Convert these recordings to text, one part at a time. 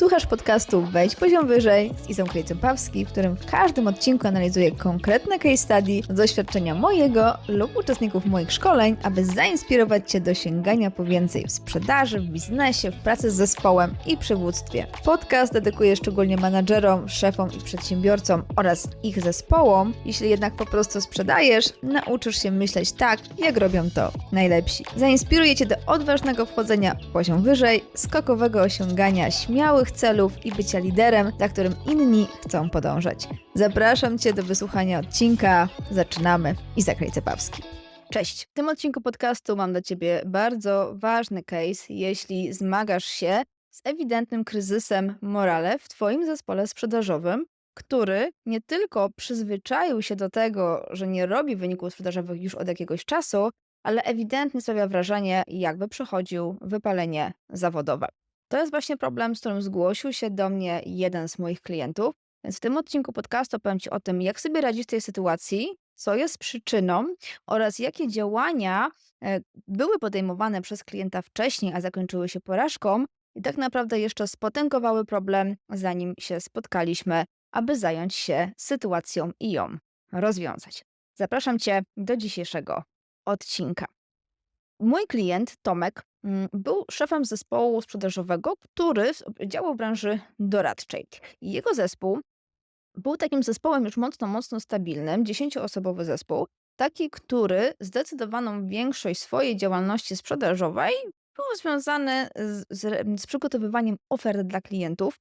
Słuchasz podcastu Wejdź poziom wyżej z Izą Krejcą-Pawski, w którym w każdym odcinku analizuję konkretne case study z doświadczenia mojego lub uczestników moich szkoleń, aby zainspirować Cię do sięgania po więcej w sprzedaży, w biznesie, w pracy z zespołem i przywództwie. Podcast dedykuję szczególnie menadżerom, szefom i przedsiębiorcom oraz ich zespołom. Jeśli jednak po prostu sprzedajesz, nauczysz się myśleć tak, jak robią to najlepsi. Zainspiruję Cię do odważnego wchodzenia w poziom wyżej, skokowego osiągania śmiałych celów i bycia liderem, za którym inni chcą podążać. Zapraszam Cię do wysłuchania odcinka. Zaczynamy. I Zakraj Cepawski. Cześć. W tym odcinku podcastu mam dla Ciebie bardzo ważny case, jeśli zmagasz się z ewidentnym kryzysem morale w Twoim zespole sprzedażowym, który nie tylko przyzwyczaił się do tego, że nie robi wyników sprzedażowych już od jakiegoś czasu, ale ewidentnie sprawia wrażenie, jakby przechodził wypalenie zawodowe. To jest właśnie problem, z którym zgłosił się do mnie jeden z moich klientów. Więc w tym odcinku podcastu opowiem Ci o tym, jak sobie radzić w tej sytuacji, co jest przyczyną oraz jakie działania e, były podejmowane przez klienta wcześniej, a zakończyły się porażką i tak naprawdę jeszcze spotęgowały problem, zanim się spotkaliśmy, aby zająć się sytuacją i ją rozwiązać. Zapraszam Cię do dzisiejszego odcinka. Mój klient, Tomek, mm, był szefem zespołu sprzedażowego, który działał w branży doradczej. Jego zespół był takim zespołem już mocno, mocno stabilnym, dziesięcioosobowy zespół, taki, który zdecydowaną większość swojej działalności sprzedażowej był związany z, z, z przygotowywaniem ofert dla klientów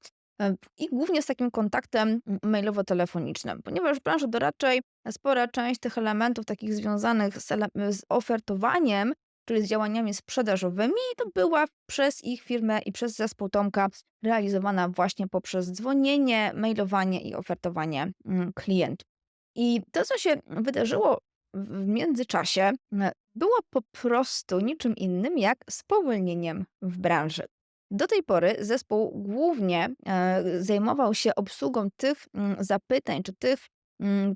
i głównie z takim kontaktem mailowo-telefonicznym, ponieważ w branży doradczej spora część tych elementów takich związanych z, z ofertowaniem czyli z działaniami sprzedażowymi, to była przez ich firmę i przez zespół Tomka realizowana właśnie poprzez dzwonienie, mailowanie i ofertowanie mm, klientów. I to, co się wydarzyło w międzyczasie, e, było po prostu niczym innym jak spowolnieniem w branży. Do tej pory zespół głównie e, zajmował się obsługą tych mm, zapytań czy tych mm,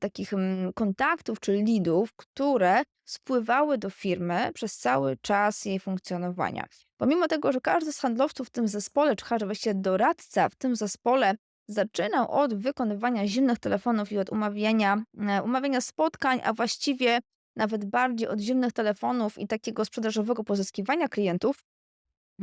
takich mm, kontaktów czy leadów, które spływały do firmy przez cały czas jej funkcjonowania. Pomimo tego, że każdy z handlowców w tym zespole, czy każdy właściwie doradca w tym zespole zaczynał od wykonywania zimnych telefonów i od umawiania, e, umawiania spotkań, a właściwie nawet bardziej od zimnych telefonów i takiego sprzedażowego pozyskiwania klientów,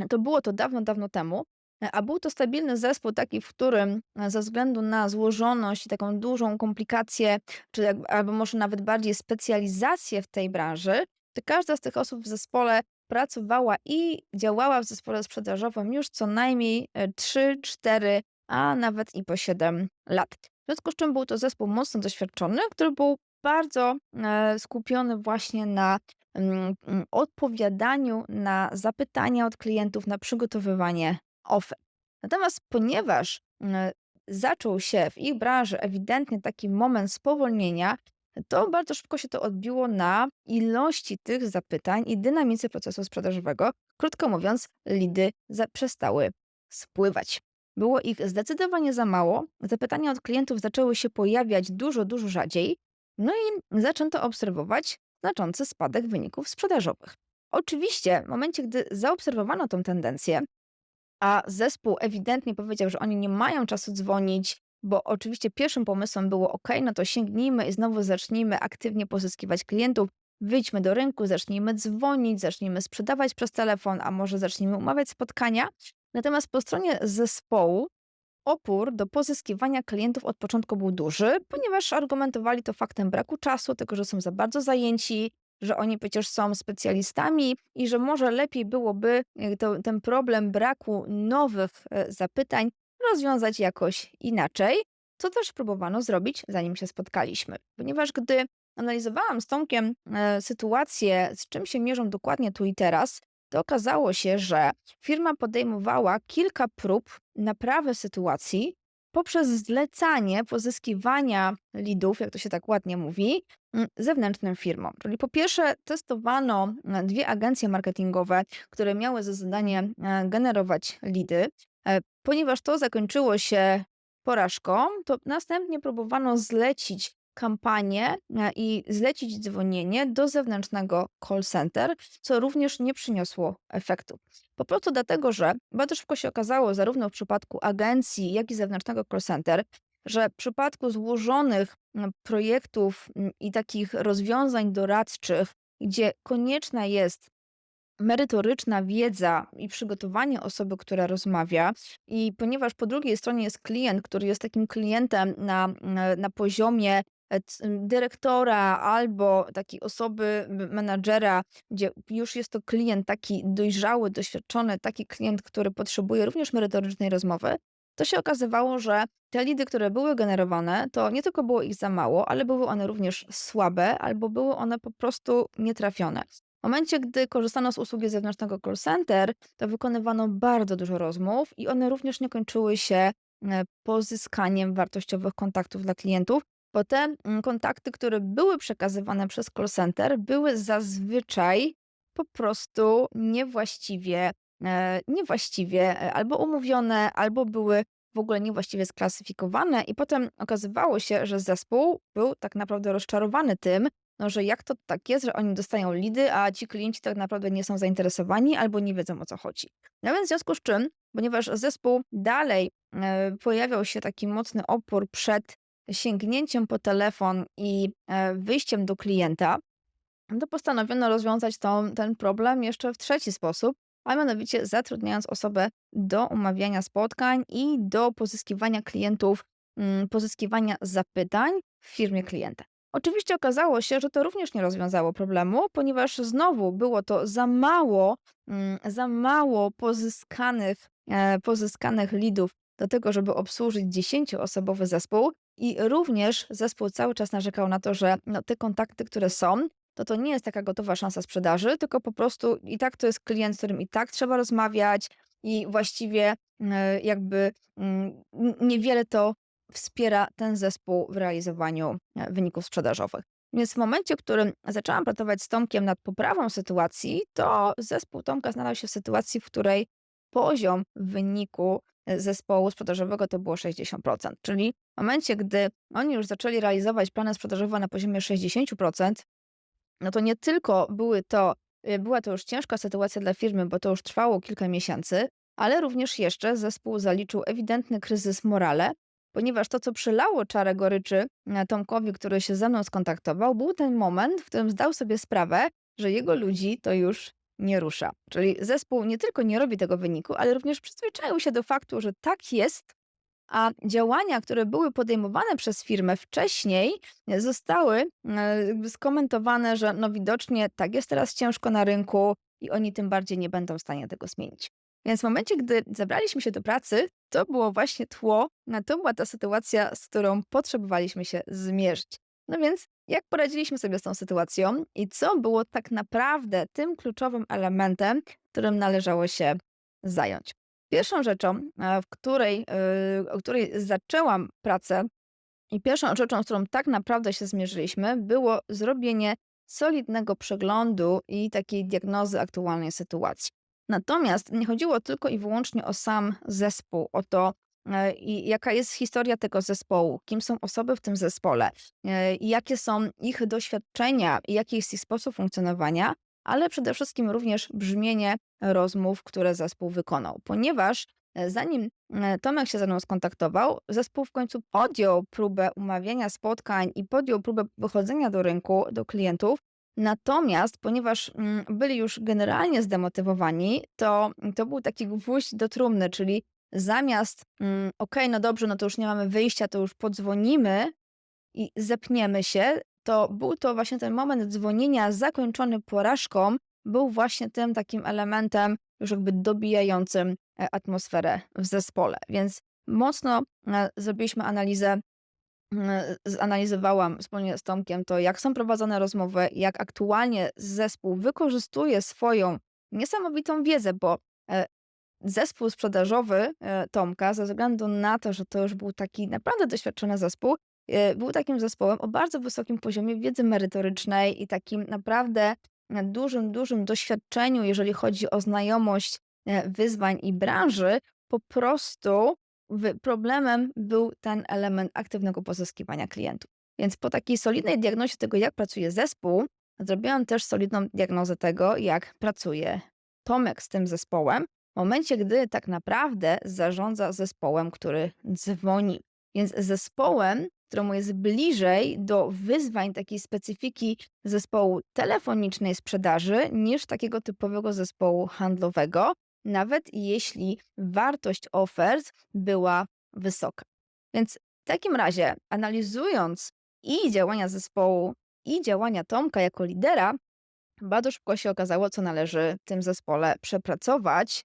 to było to dawno, dawno temu. E, a był to stabilny zespół, taki, w którym e, ze względu na złożoność i taką dużą komplikację, czy albo może nawet bardziej specjalizację w tej branży, to każda z tych osób w zespole pracowała i działała w zespole sprzedażowym już co najmniej 3, e, 4, a nawet i po 7 lat. W związku z czym był to zespół mocno doświadczony, który był bardzo skupiony właśnie na mm, mm, odpowiadaniu na zapytania od klientów, na przygotowywanie ofert. Natomiast ponieważ mm, zaczął się w ich branży ewidentnie taki moment spowolnienia, to bardzo szybko się to odbiło na ilości tych zapytań i dynamice procesu sprzedażowego. Krótko mówiąc, lidy przestały spływać. Było ich zdecydowanie za mało, zapytania od klientów zaczęły się pojawiać dużo, dużo rzadziej, no i zaczęto obserwować znaczący spadek wyników sprzedażowych. Oczywiście, w momencie, gdy zaobserwowano tę tendencję, a zespół ewidentnie powiedział, że oni nie mają czasu dzwonić, bo oczywiście pierwszym pomysłem było: OK, no to sięgnijmy i znowu zacznijmy aktywnie pozyskiwać klientów. Wyjdźmy do rynku, zacznijmy dzwonić, zacznijmy sprzedawać przez telefon, a może zacznijmy umawiać spotkania. Natomiast po stronie zespołu opór do pozyskiwania klientów od początku był duży, ponieważ argumentowali to faktem braku czasu, tego, że są za bardzo zajęci, że oni przecież są specjalistami i że może lepiej byłoby e, to, ten problem braku nowych e, zapytań rozwiązać jakoś inaczej, co też próbowano zrobić, zanim się spotkaliśmy. Ponieważ gdy analizowałam z Tomkiem e, sytuację, z czym się mierzą dokładnie tu i teraz, to okazało się, że firma podejmowała kilka prób naprawy sytuacji, poprzez zlecanie pozyskiwania lidów, jak to się tak ładnie mówi, zewnętrznym firmom. Czyli po pierwsze testowano e, dwie agencje marketingowe, które miały za zadanie e, generować lidy. E, ponieważ to zakończyło się porażką, to następnie próbowano zlecić kampanię i zlecić dzwonienie do zewnętrznego call center, co również nie przyniosło efektu. Po prostu dlatego, że bardzo szybko się okazało, zarówno w przypadku agencji, jak i zewnętrznego call center, że w przypadku złożonych mm, projektów mm, i takich rozwiązań doradczych, gdzie konieczna jest merytoryczna wiedza i przygotowanie osoby, która rozmawia, i ponieważ po drugiej stronie jest klient, który jest takim klientem na, na poziomie c- dyrektora albo takiej osoby, menadżera, gdzie już jest to klient taki dojrzały, doświadczony, taki klient, który potrzebuje również merytorycznej rozmowy, to się okazywało, że te lidy, które były generowane, to nie tylko było ich za mało, ale były one również słabe, albo były one po prostu nietrafione. W momencie, gdy korzystano z usługi zewnętrznego call center, to wykonywano bardzo dużo rozmów i one również nie kończyły się e, pozyskaniem wartościowych kontaktów dla klientów, bo te mm, kontakty, które były przekazywane przez call center, były zazwyczaj po prostu niewłaściwie, e, niewłaściwie e, albo umówione, albo były w ogóle niewłaściwie sklasyfikowane, i potem okazywało się, że zespół był tak naprawdę rozczarowany tym, no, że jak to tak jest, że oni dostają lidy, a ci klienci tak naprawdę nie są zainteresowani albo nie wiedzą o co chodzi. No więc w związku z czym, ponieważ zespół dalej e, pojawiał się taki mocny opór przed sięgnięciem po telefon i e, wyjściem do klienta, to postanowiono rozwiązać tą, ten problem jeszcze w trzeci sposób, a mianowicie zatrudniając osobę do umawiania spotkań i do pozyskiwania klientów, mm, pozyskiwania zapytań w firmie klienta. Oczywiście okazało się, że to również nie rozwiązało problemu, ponieważ znowu było to za mało, mm, za mało pozyskanych, e, pozyskanych lidów do tego, żeby obsłużyć 10-osobowy zespół i również zespół cały czas narzekał na to, że no, te kontakty, które są, to to nie jest taka gotowa szansa sprzedaży, tylko po prostu i tak to jest klient, z którym i tak trzeba rozmawiać i właściwie e, jakby mm, niewiele to wspiera ten zespół w realizowaniu e, wyników sprzedażowych. Więc w momencie, w którym zaczęłam pracować z Tomkiem nad poprawą sytuacji, to zespół Tomka znalazł się w sytuacji, w której poziom wyniku zespołu sprzedażowego to było 60%. Czyli w momencie, gdy oni już zaczęli realizować plany sprzedażowe na poziomie 60%, no to nie tylko były to, y, była to już ciężka sytuacja dla firmy, bo to już trwało kilka miesięcy, ale również jeszcze zespół zaliczył ewidentny kryzys morale, ponieważ to, co przylało czarę goryczy e, Tomkowi, który się ze mną skontaktował, był ten moment, w którym zdał sobie sprawę, że jego ludzi to już nie rusza. Czyli zespół nie tylko nie robi tego wyniku, ale również przyzwyczaił się do faktu, że tak jest, a działania, które były podejmowane przez firmę wcześniej, zostały e, skomentowane, że no widocznie tak jest teraz ciężko na rynku i oni tym bardziej nie będą w stanie tego zmienić. Więc w momencie, gdy zabraliśmy się do pracy, to było właśnie tło, to była ta sytuacja, z którą potrzebowaliśmy się zmierzyć. No więc jak poradziliśmy sobie z tą sytuacją i co było tak naprawdę tym kluczowym elementem, którym należało się zająć? Pierwszą rzeczą, e, w której, e, o której zaczęłam pracę i pierwszą rzeczą, z którą tak naprawdę się zmierzyliśmy, było zrobienie solidnego przeglądu i takiej diagnozy aktualnej sytuacji. Natomiast nie chodziło tylko i wyłącznie o sam zespół, o to, i jaka jest historia tego zespołu, kim są osoby w tym zespole, e, i jakie są ich doświadczenia? I jaki jest ich sposób funkcjonowania, ale przede wszystkim również brzmienie rozmów, które zespół wykonał, ponieważ e, zanim e, Tomek się ze mną skontaktował, zespół w końcu podjął próbę umawiania spotkań i podjął próbę wychodzenia do rynku, do klientów. Natomiast, ponieważ mm, byli już generalnie zdemotywowani, to, to był taki gwóźdź do trumny, czyli zamiast, mm, okej, no dobrze, no to już nie mamy wyjścia, to już podzwonimy i zepniemy się, to był to właśnie ten moment dzwonienia zakończony porażką, był właśnie tym takim elementem już jakby dobijającym e, atmosferę w zespole. Więc mocno e, zrobiliśmy analizę, e, zanalizowałam wspólnie z Tomkiem to, jak są prowadzone rozmowy, jak aktualnie zespół wykorzystuje swoją niesamowitą wiedzę, bo e, zespół sprzedażowy e, Tomka, ze względu na to, że to już był taki naprawdę doświadczony zespół, e, był takim zespołem o bardzo wysokim poziomie wiedzy merytorycznej i takim naprawdę e, dużym, dużym doświadczeniu, jeżeli chodzi o znajomość wyzwań i branży, po prostu problemem był ten element aktywnego pozyskiwania klientów. Więc po takiej solidnej diagnozie tego, jak pracuje zespół, zrobiłam też solidną diagnozę tego, jak pracuje Tomek z tym zespołem, momencie, gdy tak naprawdę zarządza zespołem, który dzwoni. Więc zespołem, któremu jest bliżej do wyzwań takiej specyfiki zespołu telefonicznej sprzedaży niż takiego typowego zespołu handlowego, nawet jeśli wartość ofert była wysoka. Więc w takim razie, analizując i działania zespołu, i działania Tomka jako lidera, bardzo szybko się okazało, co należy w tym zespole przepracować.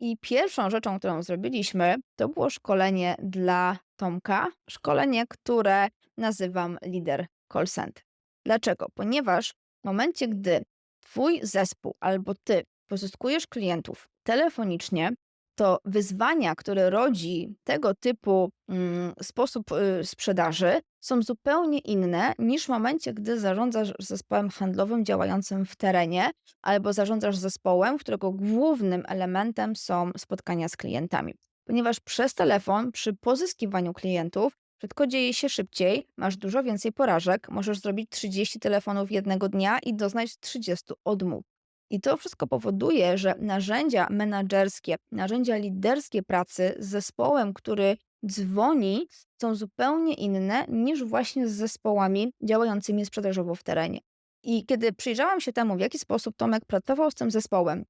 I pierwszą rzeczą, którą zrobiliśmy, to było szkolenie dla Tomka. Szkolenie, które nazywam Lider Call Center. Dlaczego? Ponieważ w momencie, gdy Twój zespół albo Ty pozyskujesz klientów telefonicznie, to wyzwania, które rodzi tego typu mm, sposób y, sprzedaży, są zupełnie inne niż w momencie, gdy zarządzasz zespołem handlowym działającym w terenie, albo zarządzasz zespołem, którego głównym elementem są spotkania z klientami. Ponieważ przez telefon, przy pozyskiwaniu klientów, wszystko dzieje się szybciej, masz dużo więcej porażek, możesz zrobić 30 telefonów jednego dnia i doznać 30 odmów. I to wszystko powoduje, że narzędzia menedżerskie, narzędzia liderskie pracy z zespołem, który dzwoni, są zupełnie inne niż właśnie z zespołami działającymi sprzedażowo w terenie. I kiedy przyjrzałam się temu, w jaki sposób Tomek pracował z tym zespołem,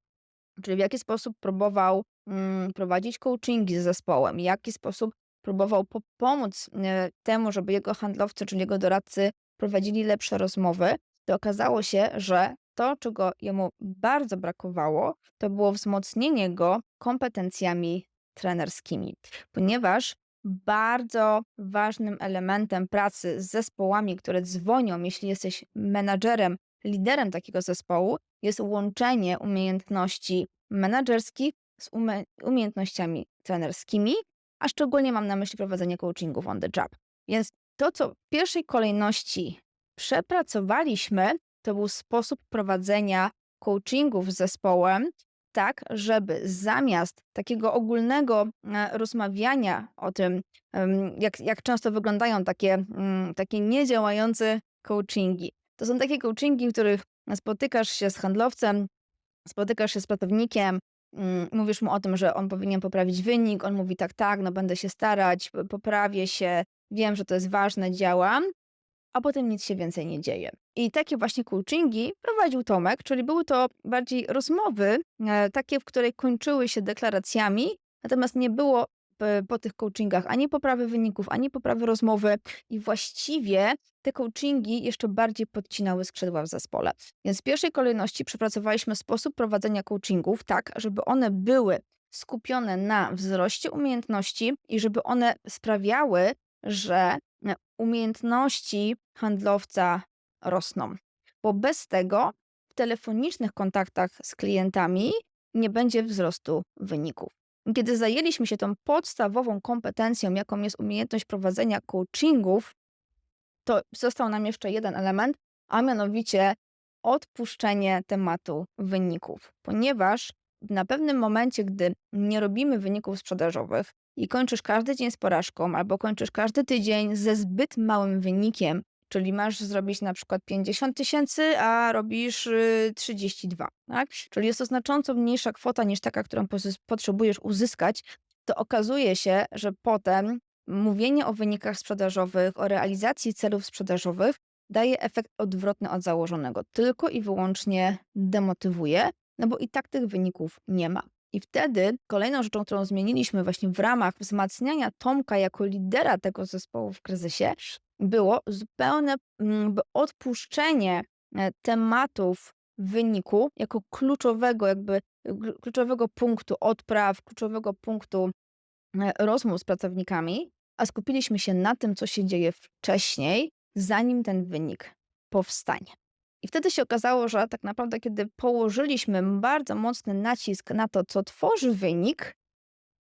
czyli w jaki sposób próbował mm, prowadzić coachingi z zespołem, w jaki sposób próbował pomóc y, temu, żeby jego handlowcy, czyli jego doradcy prowadzili lepsze rozmowy, to okazało się, że to, czego jemu bardzo brakowało, to było wzmocnienie go kompetencjami trenerskimi, ponieważ bardzo ważnym elementem pracy z zespołami, które dzwonią, jeśli jesteś menadżerem, liderem takiego zespołu, jest łączenie umiejętności menedżerskich z umie umiejętnościami trenerskimi, a szczególnie mam na myśli prowadzenie coachingów on the job. Więc to, co w pierwszej kolejności przepracowaliśmy, to był sposób prowadzenia coachingów z zespołem, tak, żeby zamiast takiego ogólnego e, rozmawiania o tym, jak, jak często wyglądają takie, mm, takie niedziałające coachingi. To są takie coachingi, w których spotykasz się z handlowcem, spotykasz się z pracownikiem, mm, mówisz mu o tym, że on powinien poprawić wynik, on mówi tak, tak, no będę się starać, poprawię się, wiem, że to jest ważne, działam, a potem nic się więcej nie dzieje. I takie właśnie coachingi prowadził Tomek, czyli były to bardziej rozmowy, e, takie, w której kończyły się deklaracjami, natomiast nie było e, po tych coachingach ani poprawy wyników, ani poprawy rozmowy i właściwie te coachingi jeszcze bardziej podcinały skrzydła w zespole. Więc w pierwszej kolejności przepracowaliśmy sposób prowadzenia coachingów tak, żeby one były skupione na wzroście umiejętności i żeby one sprawiały, że umiejętności handlowca rosną. Bo bez tego w telefonicznych kontaktach z klientami nie będzie wzrostu wyników. Kiedy zajęliśmy się tą podstawową kompetencją, jaką jest umiejętność prowadzenia coachingów, to został nam jeszcze jeden element, a mianowicie odpuszczenie tematu wyników, ponieważ na pewnym momencie, gdy nie robimy wyników sprzedażowych, i kończysz każdy dzień z porażką, albo kończysz każdy tydzień ze zbyt małym wynikiem, czyli masz zrobić na przykład 50 tysięcy, a robisz 32, y, tak? Czyli jest to znacząco mniejsza kwota niż taka, którą potrzebujesz uzyskać, to okazuje się, że potem mówienie o wynikach sprzedażowych, o realizacji celów sprzedażowych daje efekt odwrotny od założonego. Tylko i wyłącznie demotywuje, no bo i tak tych wyników nie ma. I wtedy kolejną rzeczą, którą zmieniliśmy właśnie w ramach wzmacniania Tomka jako lidera tego zespołu w kryzysie, było zupełne mm, odpuszczenie e, tematów wyniku jako kluczowego, jakby kluczowego punktu odpraw, kluczowego punktu e, rozmów z pracownikami, a skupiliśmy się na tym, co się dzieje wcześniej, zanim ten wynik powstanie. I wtedy się okazało, że tak naprawdę, kiedy położyliśmy bardzo mocny nacisk na to, co tworzy wynik,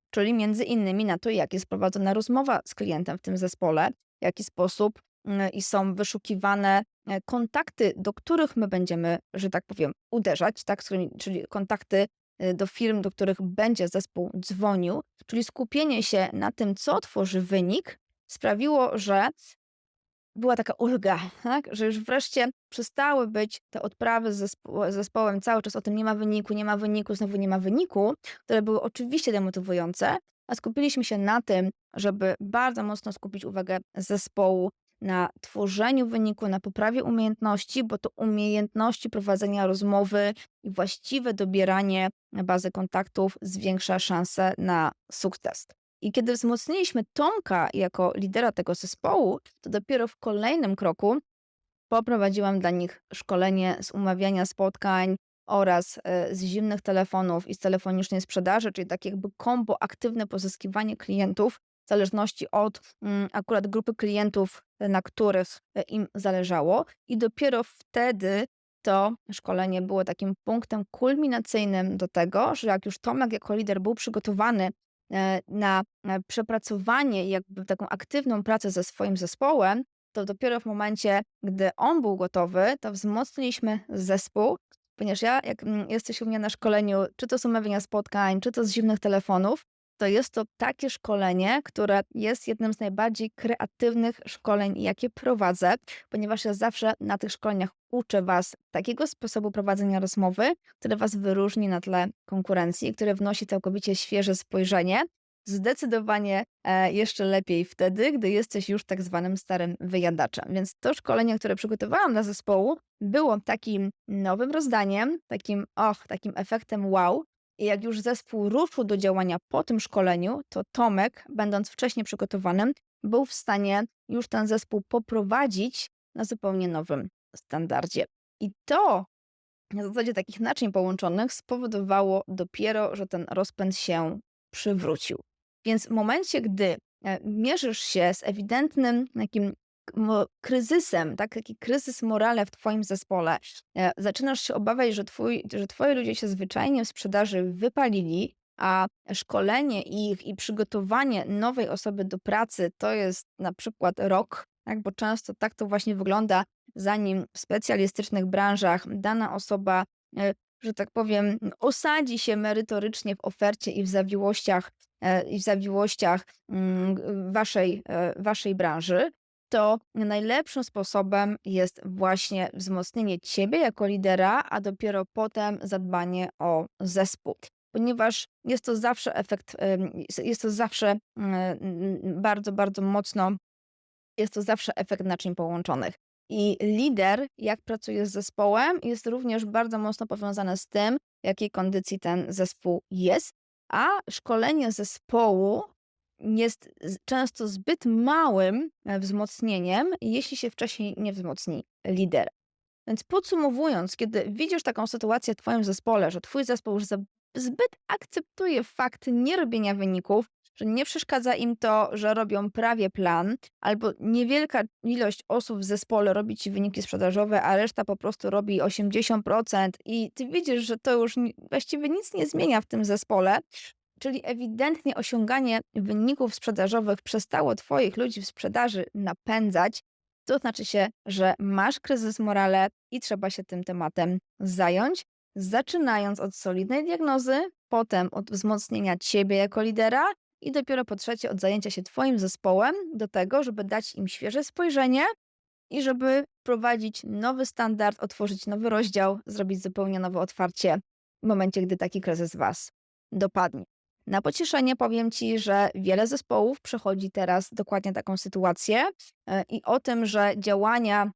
czyli między innymi na to, jak jest prowadzona rozmowa z klientem w tym zespole, w jaki sposób mm, i są wyszukiwane e, kontakty, do których my będziemy, że tak powiem, uderzać, tak, czyli kontakty e, do firm, do których będzie zespół dzwonił, czyli skupienie się na tym, co tworzy wynik, sprawiło, że była taka ulga, tak? że już wreszcie przestały być te odprawy z zespo zespołem cały czas o tym nie ma wyniku, nie ma wyniku, znowu nie ma wyniku, które były oczywiście demotywujące, a skupiliśmy się na tym, żeby bardzo mocno skupić uwagę zespołu na tworzeniu wyniku, na poprawie umiejętności, bo to umiejętności prowadzenia rozmowy i właściwe dobieranie bazy kontaktów zwiększa szanse na sukces. I kiedy wzmocniliśmy Tomka jako lidera tego zespołu, to dopiero w kolejnym kroku poprowadziłam dla nich szkolenie z umawiania spotkań oraz e, z zimnych telefonów i z telefonicznej sprzedaży, czyli takie jakby kombo aktywne pozyskiwanie klientów w zależności od mm, akurat grupy klientów, e, na których e, im zależało. I dopiero wtedy to szkolenie było takim punktem kulminacyjnym do tego, że jak już Tomek jako lider był przygotowany na e, przepracowanie, jakby taką aktywną pracę ze swoim zespołem, to dopiero w momencie, gdy on był gotowy, to wzmocniliśmy zespół, ponieważ ja, jak mm, jesteś u mnie na szkoleniu, czy to z umawiania spotkań, czy to z zimnych telefonów, to jest to takie szkolenie, które jest jednym z najbardziej kreatywnych szkoleń, jakie prowadzę, ponieważ ja zawsze na tych szkoleniach uczę Was takiego sposobu prowadzenia rozmowy, który Was wyróżni na tle konkurencji, który wnosi całkowicie świeże spojrzenie. Zdecydowanie e, jeszcze lepiej wtedy, gdy jesteś już tak zwanym starym wyjadaczem. Więc to szkolenie, które przygotowałam dla zespołu, było takim nowym rozdaniem, takim, och, takim efektem wow, jak już zespół ruszył do działania po tym szkoleniu, to Tomek, będąc wcześniej przygotowanym, był w stanie już ten zespół poprowadzić na zupełnie nowym standardzie. I to na zasadzie takich naczyń połączonych spowodowało dopiero, że ten rozpęd się przywrócił. Więc w momencie, gdy e, mierzysz się z ewidentnym takim kryzysem, tak, taki kryzys morale w twoim zespole, e, zaczynasz się obawiać, że, twój, że twoi ludzie się zwyczajnie w sprzedaży wypalili, a szkolenie ich i przygotowanie nowej osoby do pracy to jest na przykład rok, tak, bo często tak to właśnie wygląda, zanim w specjalistycznych branżach dana osoba, e, że tak powiem, osadzi się merytorycznie w ofercie i w zawiłościach, e, i w zawiłościach mm, waszej, waszej branży, to najlepszym sposobem jest właśnie wzmocnienie ciebie jako lidera, a dopiero potem zadbanie o zespół. Ponieważ jest to zawsze efekt, jest to zawsze bardzo, bardzo mocno, jest to zawsze efekt naczyń połączonych. I lider, jak pracuje z zespołem, jest również bardzo mocno powiązany z tym, w jakiej kondycji ten zespół jest, a szkolenie zespołu jest często zbyt małym e, wzmocnieniem, jeśli się wcześniej nie wzmocni lider. Więc podsumowując, kiedy widzisz taką sytuację w Twoim zespole, że Twój zespół już zbyt akceptuje fakt nierobienia wyników, że nie przeszkadza im to, że robią prawie plan, albo niewielka ilość osób w zespole robi ci wyniki sprzedażowe, a reszta po prostu robi 80% i ty widzisz, że to już właściwie nic nie zmienia w tym zespole, czyli ewidentnie osiąganie wyników sprzedażowych przestało Twoich ludzi w sprzedaży napędzać, to znaczy się, że masz kryzys morale i trzeba się tym tematem zająć, zaczynając od solidnej diagnozy, potem od wzmocnienia Ciebie jako lidera i dopiero po trzecie od zajęcia się Twoim zespołem do tego, żeby dać im świeże spojrzenie i żeby wprowadzić nowy standard, otworzyć nowy rozdział, zrobić zupełnie nowe otwarcie w momencie, gdy taki kryzys Was dopadnie. Na pocieszenie powiem Ci, że wiele zespołów przechodzi teraz dokładnie taką sytuację e, i o tym, że działania,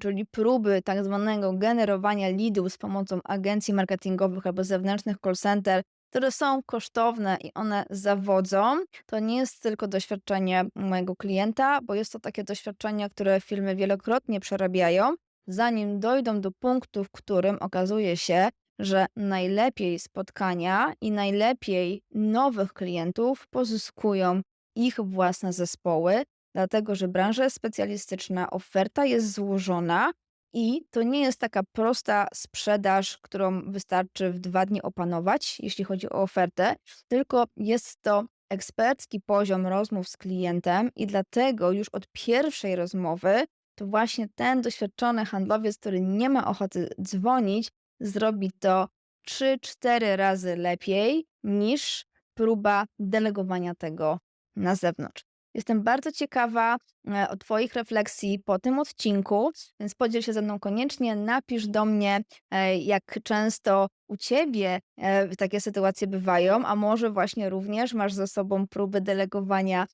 czyli próby tak zwanego generowania leadów z pomocą agencji marketingowych albo zewnętrznych call center, które są kosztowne i one zawodzą, to nie jest tylko doświadczenie mojego klienta, bo jest to takie doświadczenie, które firmy wielokrotnie przerabiają, zanim dojdą do punktu, w którym okazuje się, że najlepiej spotkania i najlepiej nowych klientów pozyskują ich własne zespoły, dlatego że branża specjalistyczna, oferta jest złożona i to nie jest taka prosta sprzedaż, którą wystarczy w dwa dni opanować, jeśli chodzi o ofertę, tylko jest to ekspercki poziom rozmów z klientem i dlatego już od pierwszej rozmowy to właśnie ten doświadczony handlowiec, który nie ma ochoty dzwonić, zrobi to 3-4 razy lepiej niż próba delegowania tego na zewnątrz. Jestem bardzo ciekawa e, o Twoich refleksji po tym odcinku, więc podziel się ze mną koniecznie. Napisz do mnie, e, jak często u Ciebie e, takie sytuacje bywają, a może właśnie również masz za sobą próby delegowania,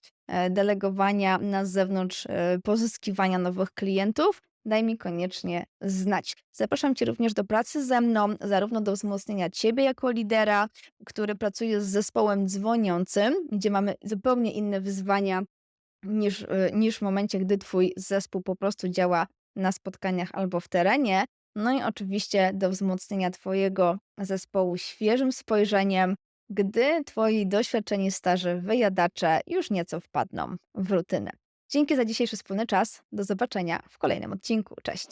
delegowania na zewnątrz, pozyskiwania nowych klientów. Daj mi koniecznie znać. Zapraszam Cię również do pracy ze mną, zarówno do wzmocnienia Ciebie jako lidera, który pracuje z zespołem dzwoniącym, gdzie mamy zupełnie inne wyzwania niż, y, niż w momencie, gdy Twój zespół po prostu działa na spotkaniach albo w terenie. No i oczywiście do wzmocnienia Twojego zespołu świeżym spojrzeniem, gdy Twoi doświadczeni starzy wyjadacze już nieco wpadną w rutynę. Dzięki za dzisiejszy wspólny czas. Do zobaczenia w kolejnym odcinku. Cześć.